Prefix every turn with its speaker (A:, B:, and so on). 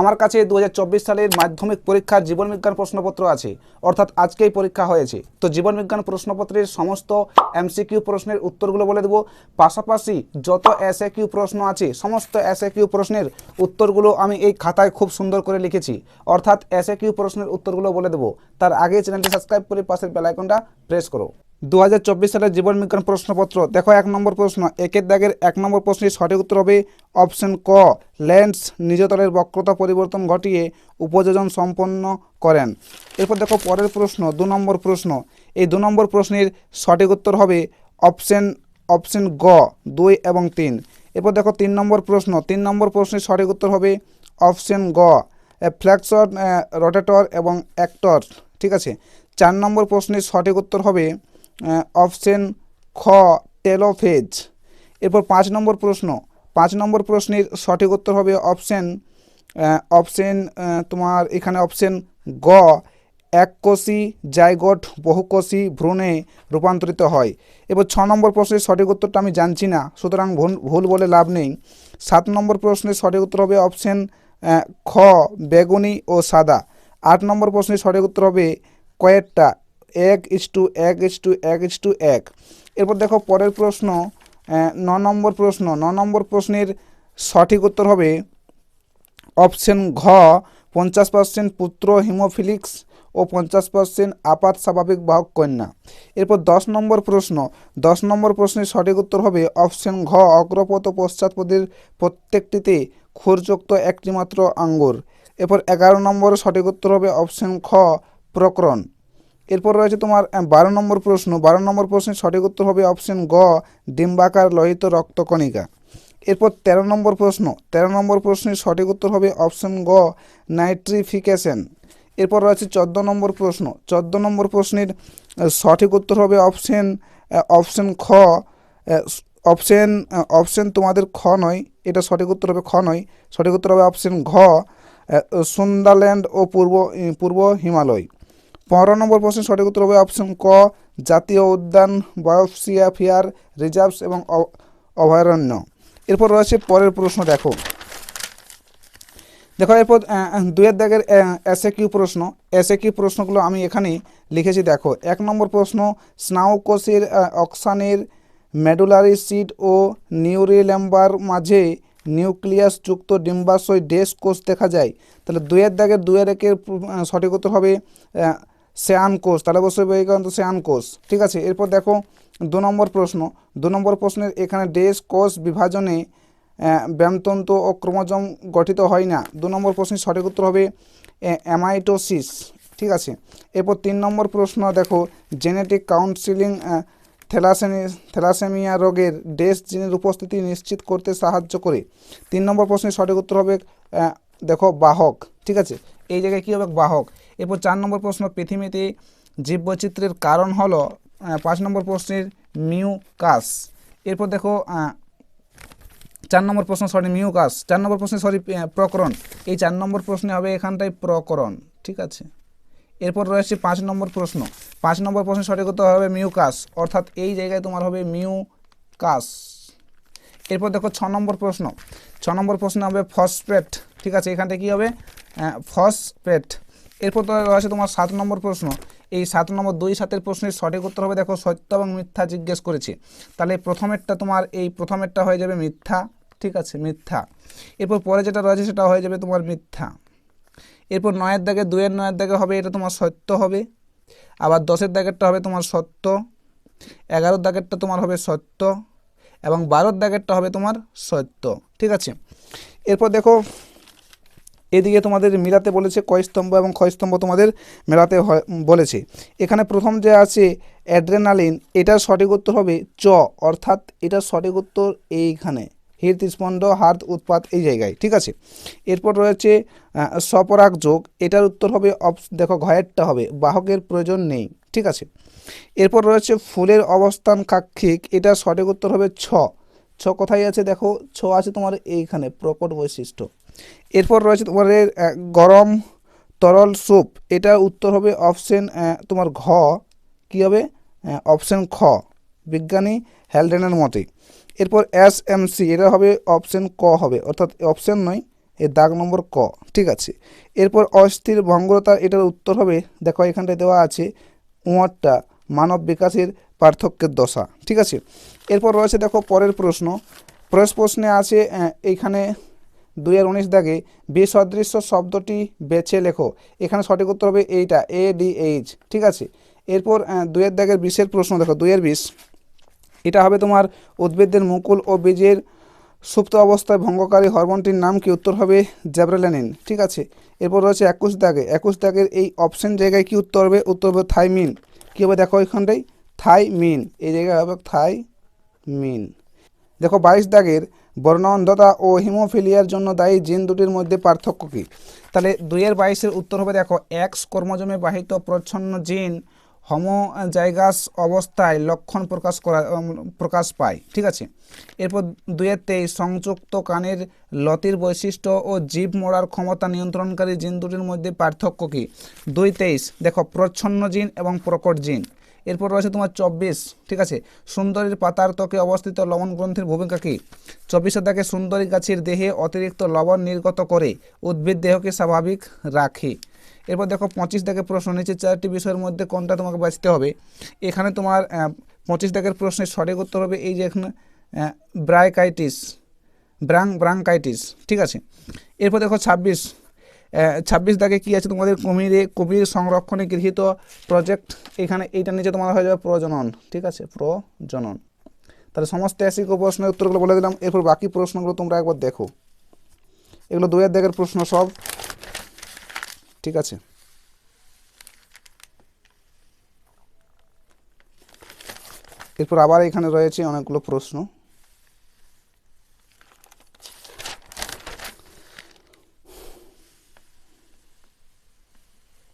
A: আমার কাছে দু হাজার চব্বিশ সালের মাধ্যমিক পরীক্ষার জীবনবিজ্ঞান প্রশ্নপত্র আছে, অর্থাৎ আজকেই পরীক্ষা হয়েছে। তো জীবনবিজ্ঞান প্রশ্নপত্রের সমস্ত এমসিকিউ প্রশ্নের উত্তরগুলো বলে দেবো। পাশাপাশি যত এসএ কিউ প্রশ্ন আছে, সমস্ত এসএ কিউ প্রশ্নের উত্তরগুলো আমি এই খাতায় খুব সুন্দর করে লিখেছি। অর্থাৎ এসএ কিউ প্রশ্নের উত্তরগুলো বলে দেবো। তার আগে চ্যানেলটি সাবস্ক্রাইব করে পাশের বেলাইকনটা প্রেস করো। দু হাজার চব্বিশ সালের জীবনবিজ্ঞান প্রশ্নপত্র। দেখো, এক নম্বর প্রশ্ন, একের দাগের এক নম্বর প্রশ্নের সঠিক উত্তর হবে অপশন ক। লেন্স নিজতলের বক্রতা পরিবর্তন ঘটিয়ে উপযোজন সম্পন্ন করেন। এরপর দেখো, পরের প্রশ্ন, দু নম্বর প্রশ্ন, এই দু নম্বর প্রশ্নের সঠিক উত্তর হবে অপশন অপশন গ, দুই এবং তিন। এরপর দেখো, তিন নম্বর প্রশ্ন, তিন নম্বর প্রশ্নের সঠিক উত্তর হবে অপশন গ ফ্ল্যাক্সন রোটেটর এবং অ্যাক্টর, ঠিক আছে? চার নম্বর প্রশ্নের সঠিক উত্তর হবে অপশন খ, টেলোফেজ। এরপর পাঁচ নম্বর প্রশ্ন। পাঁচ নম্বর প্রশ্নের সঠিক উত্তর হবে অপশন অপশন তোমার এখানে অপশন গ। এককোষী জাইগোট বহুকোষী ভ্রূণে রূপান্তরিত হয়। এবার ছ নম্বর প্রশ্নের সঠিক উত্তরটা আমি জানছি না, সুতরাং ভুল বলে লাভ নেই। সাত নম্বর প্রশ্নের সঠিক উত্তর হবে অপশন খ, বেগুনি ও সাদা। আট নম্বর প্রশ্নের সঠিক উত্তর হবে কয়েকটা এক ইস টু এক ইস টু এক ইস টু এক। এরপর দেখো পরের প্রশ্ন ন নম্বর প্রশ্ন। ন নম্বর প্রশ্নের সঠিক উত্তর হবে অপশন ঘ, পঞ্চাশ পার্সেন্ট পুত্র হিমোফিলিক্স ও পঞ্চাশ পার্সেন্ট আপাত স্বাভাবিক বাহক কন্যা। এরপর দশ নম্বর প্রশ্ন। দশ নম্বর প্রশ্নের সঠিক উত্তর হবে অপশন ঘ, অগ্রপথ পশ্চাৎপদের প্রত্যেকটিতে খুরযুক্ত একটিমাত্র আঙ্গুর। এরপর এগারো নম্বর সঠিক উত্তর হবে অপশন খ, প্রকরণ। এরপর রয়েছে তোমার বারো নম্বর প্রশ্ন। বারো নম্বর প্রশ্নের সঠিক উত্তর হবে অপশন গ, ডিম্বাকার লোহিত রক্তকণিকা। এরপর তেরো নম্বর প্রশ্ন। তেরো নম্বর প্রশ্নের সঠিক উত্তর হবে অপশন গ, নাইট্রিফিকেশন। এরপর রয়েছে চোদ্দ নম্বর প্রশ্ন। চোদ্দ নম্বর প্রশ্নের সঠিক উত্তর হবে অপশন অপশন খ অপশন অপশন তোমাদের খ নয়, এটা সঠিক উত্তর হবে খ নয়, সঠিক উত্তর হবে অপশন ঘ সুন্দারল্যান্ড ও পূর্ব পূর্ব হিমালয়। পনেরো নম্বর প্রশ্নের সঠিক উত্তর হবে অপশন ক, জাতীয় উদ্যান বায়োস্ফিয়ার রিজার্ভস এবং অভয়ারণ্য। এরপর রয়েছে পরের প্রশ্ন, দেখো। দেখো, এরপর দুয়ের দাগের এসে কিউ প্রশ্ন? এসে কিউ প্রশ্নগুলো আমি এখানে লিখেছি, দেখো। এক নম্বর প্রশ্ন স্নাউকোষের অক্সানের মেডুলারি সিট ও নিউরিল্যাম্বার মাঝে নিউক্লিয়াস যুক্ত ডিম্বাশয় ডেস কোষ দেখা যায়। তাহলে দুয়ের দাগের দুয়ের একের সঠিক উত্তর হবে শ্যান কোষ তাহলে অবশ্যই বৈজ্ঞানিক শ্যান কোষ ঠিক আছে, এরপর দেখো দু নম্বর প্রশ্ন। দু নম্বর প্রশ্নের এখানে ডেস কোষ বিভাজনে ব্যামতন্তু ও ক্রোমোজোম গঠিত হয় না। দু নম্বর প্রশ্নের সঠিক উত্তর হবে অ্যামাইটোসিস। ঠিক আছে, এরপর তিন নম্বর প্রশ্ন দেখো, জেনেটিক কাউন্সিলিং থ্যালাসেমি, থ্যালাসেমিয়া রোগের ডেস জিনের উপস্থিতি নিশ্চিত করতে সাহায্য করে। তিন নম্বর প্রশ্নের সঠিক উত্তর হবে দেখো বাহক। ঠিক আছে এই জায়গায় কী হবে? বাহক এরপর চার নম্বর প্রশ্ন, পৃথিবীতে জীববৈচিত্র্যের কারণ হলো পাঁচ নম্বর প্রশ্নের মিউকাস। এরপর দেখো চার নম্বর প্রশ্ন সরি মিউকাস। চার নম্বর প্রশ্নে সরি প্রকরণ। এই চার নম্বর প্রশ্নে হবে এখানটায় প্রকরণ, ঠিক আছে? এরপর রয়েছে পাঁচ নম্বর প্রশ্ন। পাঁচ নম্বর প্রশ্ন সঠিক উত্তর হবে মিউকাস, অর্থাৎ এই জায়গায় তোমার হবে মিউকাস। এরপর দেখো, ছ নম্বর প্রশ্ন। ছ নম্বর প্রশ্ন হবে ফসফেট, ঠিক আছে? এখানটা কী হবে? ফসফেট এরপর তো রয়েছে তোমার সাত নম্বর প্রশ্ন। এই সাত নম্বর দুই সাতের প্রশ্নের সঠিক উত্তর হবে, দেখো, সত্য এবং মিথ্যা জিজ্ঞেস করেছে। তাহলে প্রথমেরটা তোমার, এই প্রথমেরটা হয়ে যাবে মিথ্যা, ঠিক আছে, মিথ্যা। এরপর পরে যেটা রয়েছে সেটা হয়ে যাবে তোমার মিথ্যা। এরপর নয়ের দাগে দুয়ের নয়ের দাগে হবে, এটা তোমার সত্য হবে। আবার দশের দাগেরটা হবে তোমার সত্য। এগারোর দাগেরটা তোমার হবে সত্য। এবং বারোর দাগেরটা হবে তোমার সত্য। ঠিক আছে? এরপর দেখো এদিকে তোমাদের মিলাতে বলেছে কয় স্তম্ভ এবং ক্ষয় স্তম্ভ তোমাদের মেলাতে বলেছে। এখানে প্রথম যে আছে অ্যাড্রেনালিন এটার সঠিক উত্তর হবে চ অর্থাৎ এটার সঠিক উত্তর এইখানে। হৃদস্পন্দ হার্ট উৎপাত এই জায়গায় ঠিক আছে? এরপর রয়েছে আহ, স্বপরাগ যোগ এটার উত্তর হবে অপস- দেখো ঘয়েরটা হবে বাহকের প্রয়োজন নেই ঠিক আছে? এরপর রয়েছে ফুলের অবস্থান কাক্ষিক এটার সঠিক উত্তর হবে ছ। ছ কোথায় আছে দেখো? ছ আছে তোমার এইখানে প্রকট বৈশিষ্ট্য। এরপর রয়েছে তোমাদের গরম তরল স্যুপ। এটার উত্তর হবে অপশন তোমার ঘ। কী হবে? অপশন খ। বিজ্ঞানী হ্যালডেনের মতে। এরপর এস এম সি এটা হবে অপশন ক হবে। অর্থাৎ অপশন নয় এর দাগ নম্বর ক। ঠিক আছে। এরপর অস্থির ভঙ্গরতা, এটার উত্তর হবে, দেখো এখানটায় দেওয়া আছে, উঁয়ারটা, মানব বিকাশের পার্থক্যের দশা। ঠিক আছে। এরপর রয়েছে দেখো পরের প্রশ্ন। পরের প্রশ্নে আছে এইখানে দুই আর উনিশ দাগে বিসদৃশ্য শব্দটি বেছে লেখো। এখানে সঠিক উত্তর হবে এইটা এ ডি এইচ ঠিক আছে? এরপর দুইয়ের দাগের বিশের প্রশ্ন দেখো দুইয়ের বিশ। এটা হবে তোমার উদ্ভিদের মুকুল ও বীজের সুপ্ত অবস্থায় ভঙ্গকারী হরমোনটির নাম কি? উত্তর হবে জ্যাব্রেলানিন, ঠিক আছে? এরপর রয়েছে একুশ দাগে। একুশ দাগের এই অপশন জায়গায় কি উত্তর হবে? উত্তর হবে থাইমিন। কী হবে? দেখো এখানটাই থাইমিন। এই জায়গায় হবে থাইমিন। দেখো বাইশ দাগের বর্ণান্ধতা ও হিমোফিলিয়ার জন্য দায়ী জিন দুটির মধ্যে পার্থক্য কী? তাহলে দুইয়ের বাইশের উত্তর হবে, দেখো এক্স কর্মজমে বাহিত প্রচ্ছন্ন জিন হোমোজাইগাস অবস্থায় লক্ষণ প্রকাশ করা প্রকাশ পায়, ঠিক আছে? এরপর তেইশ, সংযুক্ত কানের লতির বৈশিষ্ট্য ও জীব মোড়ার ক্ষমতা নিয়ন্ত্রণকারী জিন দুটির মধ্যে পার্থক্য কী? দুই তেইশ, দেখো, প্রচ্ছন্ন জিন এবং প্রকট জিন। এরপর রয়েছে তোমার চব্বিশ, ঠিক আছে? সুন্দরীর পাতার ত্বকে অবস্থিত লবণ গ্রন্থির ভূমিকা কী? চব্বিশে দেখে সুন্দরী গাছের দেহে অতিরিক্ত লবণ নির্গত করে উদ্ভিদ দেহকে স্বাভাবিক রাখে। এরপর দেখো, পঁচিশ দাগের প্রশ্ন নিচে চারটি বিষয়ের মধ্যে কোনটা তোমাকে বাঁচতে হবে? এখানে তোমার পঁচিশ দাগের প্রশ্নের সঠিক উত্তর হবে এই যে এখানে ব্রাইকাইটিস, ব্রাং, ব্রাঙ্কাইটিস, ঠিক আছে? এরপর দেখো, ছাব্বিশ ছাব্বিশ দাগে কী আছে তোমাদের কুমিরে, কুমির সংরক্ষণে গৃহীত প্রজেক্ট এখানে এইটা নিচে তোমার হয়ে যাবে প্রজনন, ঠিক আছে? প্রজনন। তাহলে সমস্ত এসি প্রশ্নের উত্তরগুলো বলে দিলাম। এরপর বাকি প্রশ্নগুলো তোমরা একবার দেখো। এগুলো দুয়ের দাগের প্রশ্ন সব, ঠিক আছে? এরপর আবার এখানে রয়েছে অনেকগুলো প্রশ্ন।